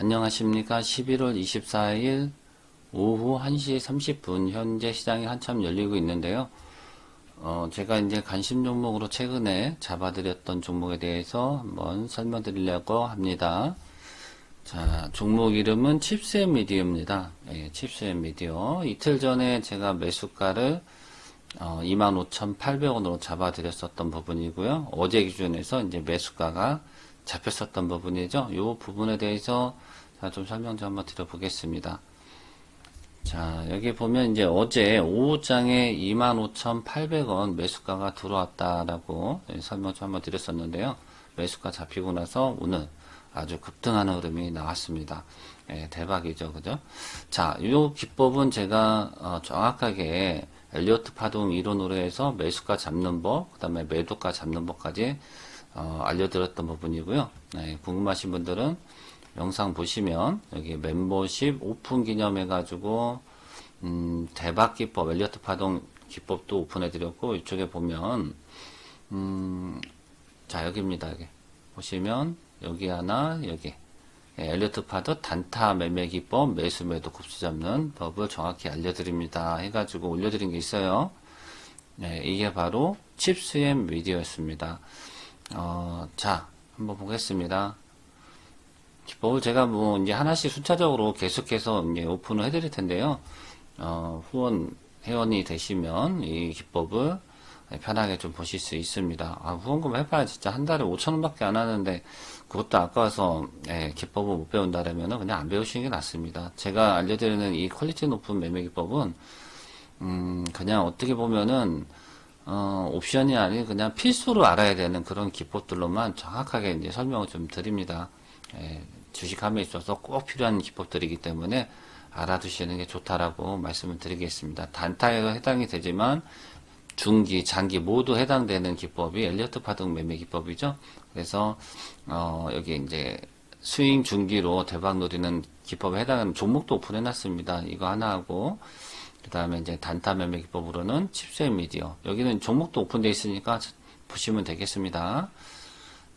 안녕하십니까. 11월 24일 오후 1시 30분 현재 시장이 한참 열리고 있는데요. 어, 제가 이제 관심 종목으로 최근에 잡아드렸던 종목에 대해서 한번 설명드리려고 합니다. 자, 종목 이름은 칩스앤 미디어입니다. 예, 칩스앤 미디어. 이틀 전에 제가 매수가를 어, 25,800원으로 잡아드렸었던 부분이고요. 어제 기준에서 이제 매수가가 잡혔었던 부분이죠. 이 부분에 대해서 자, 좀 설명 좀 한번 드려보겠습니다. 자, 여기 보면 이제 어제 오후장에 25,800원 매수가가 들어왔다라고 예, 설명 좀 한번 드렸었는데요. 매수가 잡히고 나서 오늘 아주 급등하는 흐름이 나왔습니다. 예, 대박이죠. 그죠? 자, 이 기법은 제가 어, 정확하게 엘리어트 파동 이론으로 해서 매수가 잡는 법, 그 다음에 매도가 잡는 법까지 어, 알려드렸던 부분이고요. 네, 궁금하신 분들은 영상 보시면 여기 멤버십 오픈 기념 해가지고 음, 대박 기법, 엘리어트 파동 기법도 오픈해드렸고 이쪽에 보면 음, 자 여기입니다. 여기 보시면 여기 하나 여기 예, 엘리어트 파드 단타 매매 기법 매수 매도 곱수 잡는 법을 정확히 알려드립니다. 해가지고 올려드린 게 있어요. 네, 이게 바로 칩스앤 미디어였습니다. 어, 자, 한번 보겠습니다. 기법을 제가 뭐 이제 하나씩 순차적으로 계속해서 이제 오픈을 해드릴 텐데요. 어, 후원 회원이 되시면 이 기법을 편하게 좀 보실 수 있습니다. 아, 후원금 해봐야 진짜 한 달에 5천원 밖에 안 하는데 그것도 아까워서 예, 기법을 못 배운다라면 그냥 안 배우시는 게 낫습니다. 제가 알려드리는 이 퀄리티 높은 매매 기법은 음, 그냥 어떻게 보면은 어, 옵션이 아닌 그냥 필수로 알아야 되는 그런 기법들로만 정확하게 이제 설명을 좀 드립니다. 예, 주식함에 있어서 꼭 필요한 기법들이기 때문에 알아두시는 게 좋다라고 말씀을 드리겠습니다. 단타에도 해당이 되지만 중기, 장기 모두 해당되는 기법이 엘리어트 파동 매매 기법이죠. 그래서 어, 여기 이제 스윙 중기로 대박 노리는 기법에 해당하는 종목도 오픈해 놨습니다. 이거 하나 하고 그 다음에 이제 단타 매매 기법으로는 칩스앤 미디어 여기는 종목도 오픈되어 있으니까 보시면 되겠습니다.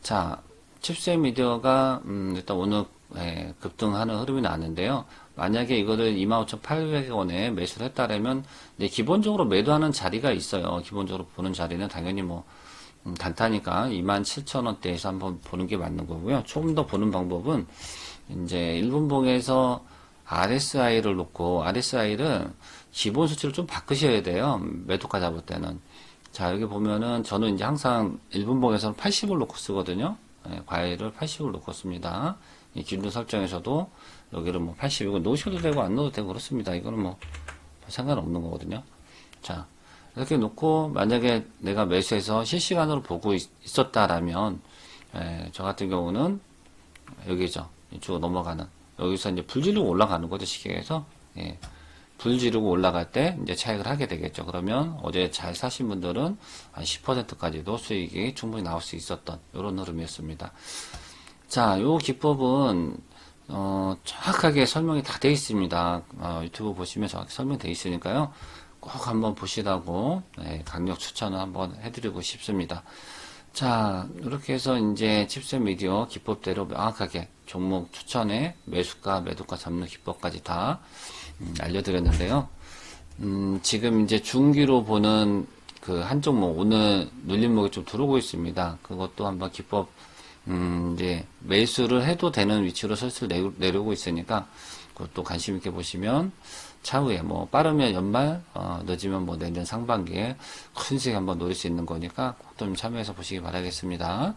자, 칩스앤 미디어가 음, 일단 오늘 예, 급등하는 흐름이 나는데요. 만약에 이거를 25,800원에 매수를 했다라면 이제 기본적으로 매도하는 자리가 있어요. 기본적으로 보는 자리는 당연히 뭐 음, 단타니까 27,000원대에서 한번 보는 게 맞는 거고요. 조금 더 보는 방법은 이제 일분봉에서 RSI를 놓고 RSI를 기본 수치를 좀 바꾸셔야 돼요. 매도가 잡을 때는. 자, 여기 보면은 저는 이제 항상 일분봉에서는 80을 놓고 쓰거든요. 예, 과일을 80을 놓고 씁니다. 이 기준 설정에서도 여기를 뭐 80이고 놓으셔도 되고 안 넣어도 되고 그렇습니다. 이거는 뭐 상관없는 거거든요. 자, 이렇게 놓고 만약에 내가 매수해서 실시간으로 보고 있, 었다라면 예, 저 같은 경우는 여기죠. 이쪽으로 넘어가는 여기서 이제 불 지르고 올라가는 거죠. 시계에서 예, 불 지르고 올라갈 때 이제 차익을 하게 되겠죠. 그러면 어제 잘 사신 분들은 한 10%까지도 수익이 충분히 나올 수 있었던 이런 흐름이었습니다. 자, 요 기법은 어, 정확하게 설명이 다 되어 있습니다. 어, 유튜브 보시면 정확히 설명되어 있으니까요. 꼭 한번 보시라고 네, 강력 추천을 한번 해드리고 싶습니다. 자, 이렇게 해서 이제 칩셋 미디어 기법대로 명확하게 종목 추천에 매수가, 매도가 잡는 기법까지 다 음, 알려드렸는데요. 음, 지금 이제 중기로 보는 그 한 종목, 오늘 눌림목이 좀 들어오고 있습니다. 그것도 한번 기법 음, 이제 매수를 해도 되는 위치로 슬슬 내려오고 있으니까 그것도 관심 있게 보시면 차후에 뭐 빠르면 연말 어, 늦으면 뭐 내년 상반기에 큰 수익 한번 노릴 수 있는 거니까 꼭 좀 참여해서 보시기 바라겠습니다.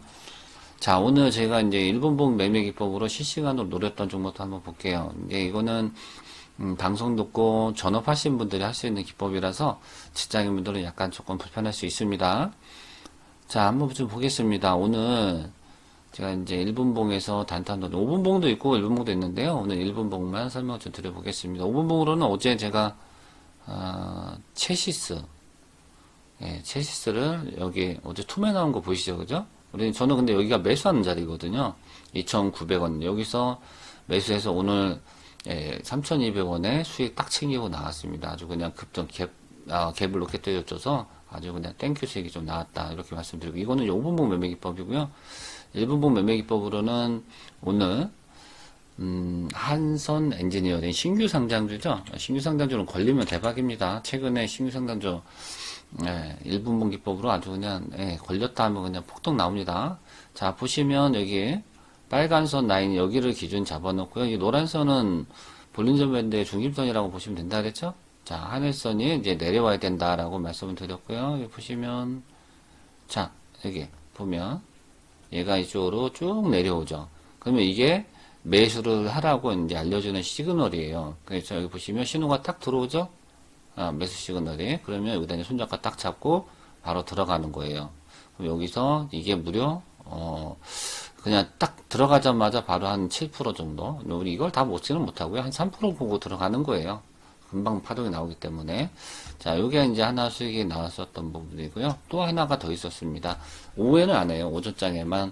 자 오늘 제가 이제 일본봉 매매 기법으로 실시간으로 노렸던 종목도 한번 볼게요. 이제 이거는 음, 방송 듣고 전업하신 분들이 할 수 있는 기법이라서 직장인분들은 약간 조금 불편할 수 있습니다. 자 한번 좀 보겠습니다. 오늘 제가 이제 1분봉에서 단타도 5분봉도 있고 1분봉도 있는데요. 오늘 1분봉만 설명 좀 드려보겠습니다. 5분봉으로는 어제 제가 어, 체시스 예, 체시스를 여기 어제 투매 나온 거 보이시죠, 그죠? 우리 저는 근데 여기가 매수하는 자리거든요. 2,900원 여기서 매수해서 오늘 예, 3,200원에 수익 딱 챙기고 나왔습니다. 아주 그냥 급등 갭 아, 갭을 높게 때려줘서 아주 그냥 땡큐 수익이 좀 나왔다 이렇게 말씀드리고 이거는 5분봉 매매 기법이고요. 1분봉 매매 기법으로는 오늘 음, 한선 엔지니어링 신규 상장주죠. 신규 상장주는 걸리면 대박입니다. 최근에 신규 상장주 예, 1분 기법으로 아주 그냥 예, 걸렸다 하면 그냥 폭등 나옵니다. 자 보시면 여기 빨간 선 라인 여기를 기준 잡아놓고요. 이 노란 선은 볼린저 밴드의 중심선이라고 보시면 된다 그랬죠? 자 하늘선이 이제 내려와야 된다라고 말씀을 드렸고요. 여기 보시면 자 여기 보면 얘가 이쪽으로 쭉 내려오죠. 그러면 이게 매수를 하라고 이제 알려주는 시그널이에요. 그래서 여기 보시면 신호가 딱 들어오죠? 아, 매수 시그널이. 그러면 여기다 손잡고 딱 잡고 바로 들어가는 거예요. 그럼 여기서 이게 무려, 어, 그냥 딱 들어가자마자 바로 한 7% 정도. 우리 이걸 다 먹지는 못하고요. 한 3% 보고 들어가는 거예요. 금방 파동이 나오기 때문에. 자, 요게 이제 하나 수익이 나왔었던 부분이고요. 또 하나가 더 있었습니다. 오후에는 안 해요. 오전장에만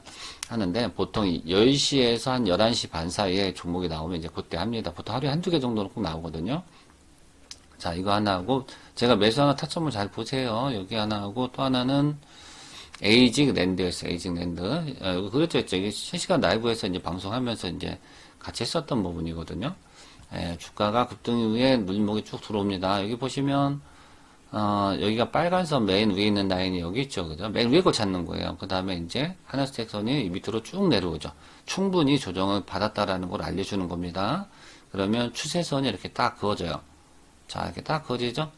하는데 보통 10시에서 한 11시 반 사이에 종목이 나오면 이제 그때 합니다. 보통 하루에 한두 개 정도는 꼭 나오거든요. 자, 이거 하나 하고, 제가 매수 하나 타점을 잘 보세요. 여기 하나 하고, 또 하나는, 에이직 랜드였어요. 에이직 랜드. 어, 그랬죠. 저기 실시간 라이브에서 이제 방송하면서 이제 같이 했었던 부분이거든요. 예, 주가가 급등 이후에 눌림목이 쭉 들어옵니다. 여기 보시면, 어, 여기가 빨간 선 맨 위에 있는 라인이 여기 있죠. 그죠? 맨 위에 걸 찾는 거예요. 그 다음에 이제 하늘색 선이 밑으로 쭉 내려오죠. 충분히 조정을 받았다라는 걸 알려주는 겁니다. 그러면 추세선이 이렇게 딱 그어져요. 자, 이렇게 딱 그어지죠?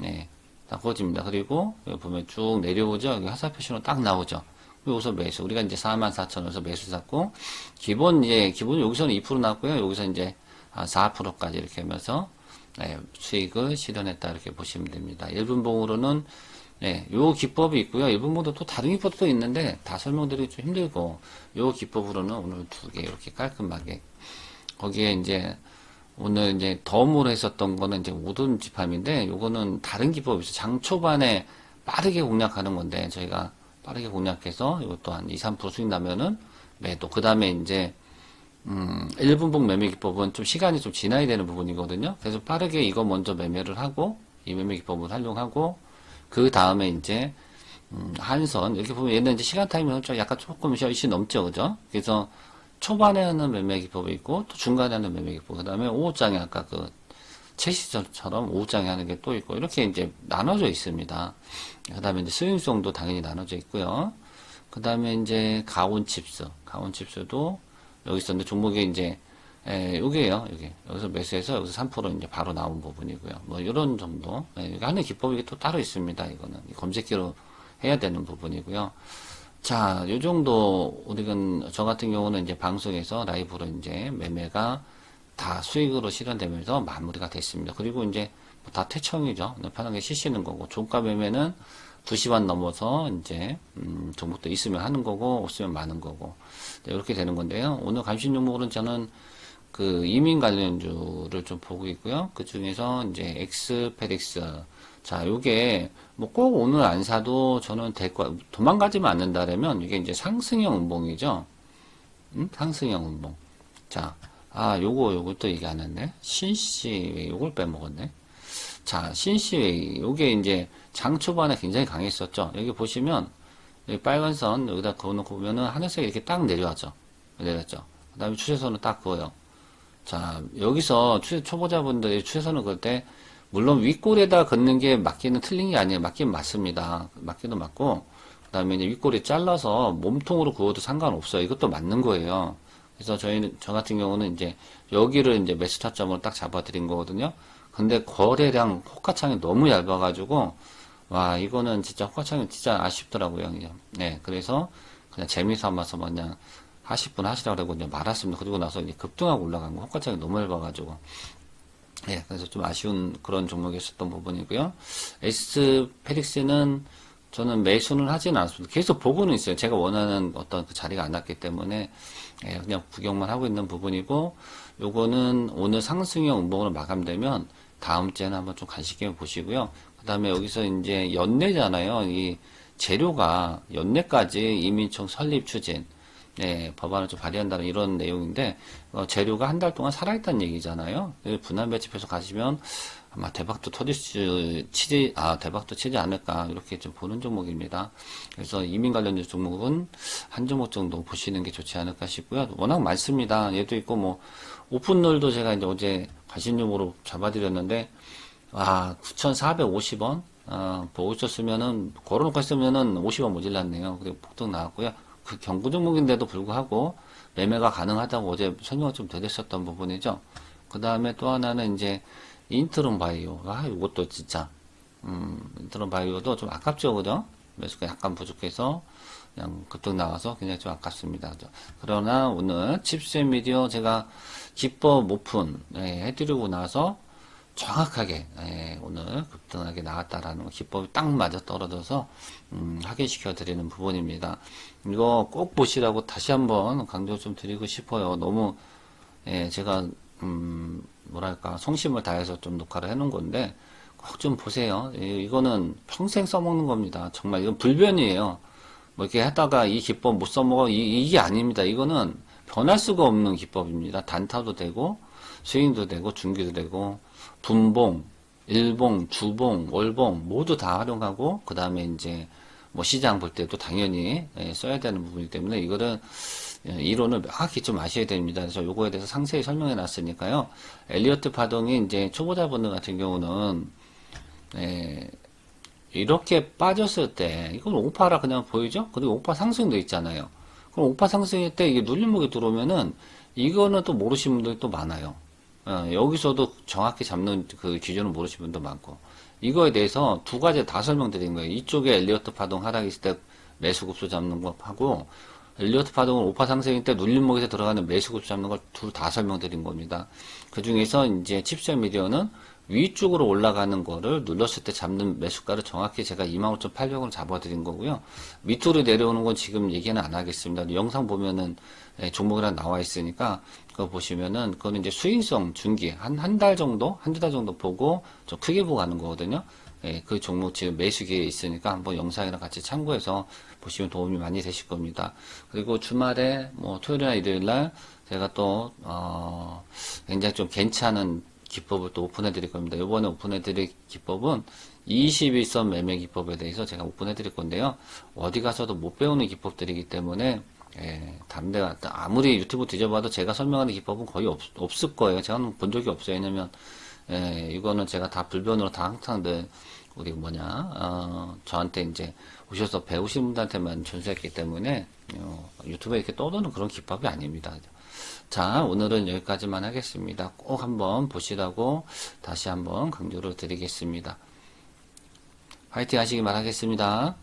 네. 딱 그어집니다. 그리고 여기 보면 쭉 내려오죠? 여기 화살표 신호 딱 나오죠? 여기서 매수. 우리가 이제 44,000원에서 매수 샀고, 기본, 이제, 기본 여기서는 2% 나왔고요. 여기서 이제 4%까지 이렇게 하면서, 네, 수익을 실현했다. 이렇게 보시면 됩니다. 1분봉으로는, 네, 요 기법이 있고요. 1분봉도 또 다른 기법도 있는데, 다 설명드리기 좀 힘들고, 요 기법으로는 오늘 두 개 이렇게 깔끔하게, 거기에 이제, 오늘 이제 덤으로 했었던 거는 이제 오돈 집합인데 요거는 다른 기법이 있어요. 장 초반에 빠르게 공략하는 건데 저희가 빠르게 공략해서 이것도 한 2, 3% 수익 나면은 매도. 그 다음에 이제 음, 1분봉 매매 기법은 좀 시간이 좀 지나야 되는 부분이거든요. 그래서 빠르게 이거 먼저 매매를 하고 이 매매 기법을 활용하고 그 다음에 이제 음, 한선. 이렇게 보면 얘는 이제 시간 타임은 좀 약간 조금 시 넘죠, 그죠? 그래서 초반에 하는 매매 기법이 있고 또 중간에 하는 매매 기법. 그 다음에 5호장에 아까 그 채시절처럼 5호장에 하는 게 또 있고 이렇게 이제 나눠져 있습니다. 그 다음에 이제 수익성도 당연히 나눠져 있고요. 그 다음에 이제 가온 칩스. 가온 칩스도 여기 있었는데 종목이 이제 에, 요게요 여기 여기서 매수해서 여기서 3% 이제 바로 나온 부분이고요. 뭐 이런 정도. 에, 여기 하는 기법이 또 따로 있습니다 이거는. 검색기로 해야 되는 부분이고요. 자, 요 정도, 우리는, 저 같은 경우는 이제 방송에서 라이브로 이제 매매가 다 수익으로 실현되면서 마무리가 됐습니다. 그리고 이제 뭐다 퇴청이죠. 편하게 쉬시는 거고, 종가 매매는 2시 반 넘어서 이제, 음, 종목도 있으면 하는 거고, 없으면 많은 거고, 네, 이렇게 되는 건데요. 오늘 관심 종목으로는 저는 그 이민 관련주를 좀 보고 있고요. 그 중에서 이제 엑스페릭스, 자, 요게 뭐 꼭 오늘 안 사도 저는 될 거, 도망가지만 않는다라면 이게 이제 상승형 운봉이죠. 음? 상승형 운봉. 자, 아, 요거, 요것도 얘기 안 했네. 신시웨이, 요걸 빼먹었네. 자, 신시웨이, 요게 이제 장 초반에 굉장히 강했었죠. 여기 보시면, 여기 빨간 선, 여기다 그어놓고 보면은 하늘색이 이렇게 딱 내려왔죠. 내렸죠. 그 다음에 추세선은 딱 그어요. 자, 여기서 추세, 초보자분들이 추세선을 그을 때, 물론 윗골에다 걷는 게 맞기는 틀린 게 아니에요. 맞긴 맞습니다. 맞기도 맞고, 그 다음에 이제 윗골에 잘라서 몸통으로 그어도 상관없어요. 이것도 맞는 거예요. 그래서 저희는, 저 같은 경우는 이제 여기를 이제 매수 타점으로 딱 잡아드린 거거든요. 근데 거래량 호가창이 너무 얇아가지고, 와, 이거는 진짜 호가창이 진짜 아쉽더라고요. 그냥. 네, 그래서 그냥 재미 삼아서 그냥 하실 분 하시라고 이제 말았습니다. 그리고 나서 이제 급등하고 올라간 거, 호가창이 너무 얇아가지고. 예, 그래서 좀 아쉬운 그런 종목이었었던 부분이고요. 에스 페릭스는 저는 매수는 하지는 않습니다. 계속 보고는 있어요. 제가 원하는 어떤 그 자리가 안 났기 때문에 예, 그냥 구경만 하고 있는 부분이고 요거는 오늘 상승형 운봉으로 마감되면 다음 주에는 한번 좀 간식해 보시고요. 그 다음에 여기서 이제 연내잖아요. 이 재료가 연내까지 이민청 설립 추진 네, 법안을 좀 발의한다는 이런 내용인데 어, 재료가 한 달 동안 살아있다는 얘기잖아요. 분할 매집해서 가시면 아마 대박도 터질 수, 치지, 아, 대박도 치지 않을까, 이렇게 좀 보는 종목입니다. 그래서 이민 관련된 종목은 한 종목 정도 보시는 게 좋지 않을까 싶고요. 워낙 많습니다. 얘도 있고, 뭐, 오픈롤도 제가 이제 어제 관심용으로 잡아드렸는데, 와, 9,450원? 아, 보고 있었으면은, 걸어놓고 했으면은 50원 모질랐네요. 그리고 폭등 나왔고요. 그 경고 종목인데도 불구하고 매매가 가능하다고 어제 설명을 좀 드렸었던 부분이죠. 그 다음에 또 하나는 이제 인트론 바이오. 아, 이것도 진짜, 음, 인트론 바이오도 좀 아깝죠, 그죠? 매수가 약간 부족해서 그냥 급등 나와서 굉장히 좀 아깝습니다. 그러나 오늘 칩셋 미디어 제가 기법 오픈 예, 해드리고 나서 정확하게 예, 오늘 급등하게 나왔다라는 거 기법이 딱 맞아 떨어져서 음, 확인시켜 드리는 부분입니다. 이거 꼭 보시라고 다시 한번 강조 좀 드리고 싶어요. 너무 예, 제가 음, 뭐랄까 성심을 다해서 좀 녹화를 해놓은 건데 꼭 좀 보세요. 이- 이거는 평생 써먹는 겁니다. 정말 이건 불변이에요. 뭐 이렇게 하다가 이 기법 못 써먹어 이, 이게 아닙니다. 이거는 변할 수가 없는 기법입니다. 단타도 되고 스윙도 되고 중기도 되고 분봉, 일봉, 주봉, 월봉 모두 다 활용하고 그 다음에 이제 뭐 시장 볼 때도 당연히 예, 써야 되는 부분이기 때문에 이거는 예, 이론을 명확히 좀 아셔야 됩니다. 그래서 요거에 대해서 상세히 설명해 놨으니까요. 엘리어트 파동이 이제 초보자분들 같은 경우는 예, 이렇게 빠졌을 때 이건 오파라 그냥 보이죠? 그리고 오파 상승도 있잖아요. 그럼 오파 상승일 때 이게 눌림목이 들어오면은 이거는 또 모르시는 분들이 또 많아요. 어, 여기서도 정확히 잡는 그 기준을 모르시는 분도 많고 이거에 대해서 두 가지 다 설명드린 거예요. 이쪽에 엘리어트 파동 하락이 있을 때 매수급수 잡는 거 하고 엘리어트 파동은 오파 상승일 때 눌림목에서 들어가는 매수급수 잡는 걸 둘 다 설명드린 겁니다. 그 중에서 이제 칩셋 미디어는 위쪽으로 올라가는 거를 눌렀을 때 잡는 매수가를 정확히 제가 25,800원 잡아드린 거고요. 밑으로 내려오는 건 지금 얘기는 안 하겠습니다. 영상 보면은 예, 종목이랑 나와 있으니까 그거 보시면은 그거는 이제 수익성 중기 한 한 달 정도 한 두 달 정도 보고 좀 크게 보고 가는 거거든요. 예, 그 종목 지금 매수기에 있으니까 한번 영상이랑 같이 참고해서 보시면 도움이 많이 되실 겁니다. 그리고 주말에 뭐 토요일이나 일요일날 제가 또 어, 굉장히 좀 괜찮은 기법을 또 오픈해 드릴 겁니다. 이번에 오픈해 드릴 기법은 21선 매매 기법에 대해서 제가 오픈해 드릴 건데요. 어디 가서도 못 배우는 기법들이기 때문에 예, 갔다 아무리 유튜브 뒤져봐도 제가 설명하는 기법은 거의 없, 없을 거예요. 제가 본 적이 없어요. 왜냐면 예, 이거는 제가 다 불변으로 다 항상 늘 우리 뭐냐 어, 저한테 이제 오셔서 배우신 분들한테만 전수했기 때문에 어, 유튜브에 이렇게 떠도는 그런 기법이 아닙니다. 자, 오늘은 여기까지만 하겠습니다. 꼭 한번 보시라고 다시 한번 강조를 드리겠습니다. 화이팅 하시기 바라겠습니다.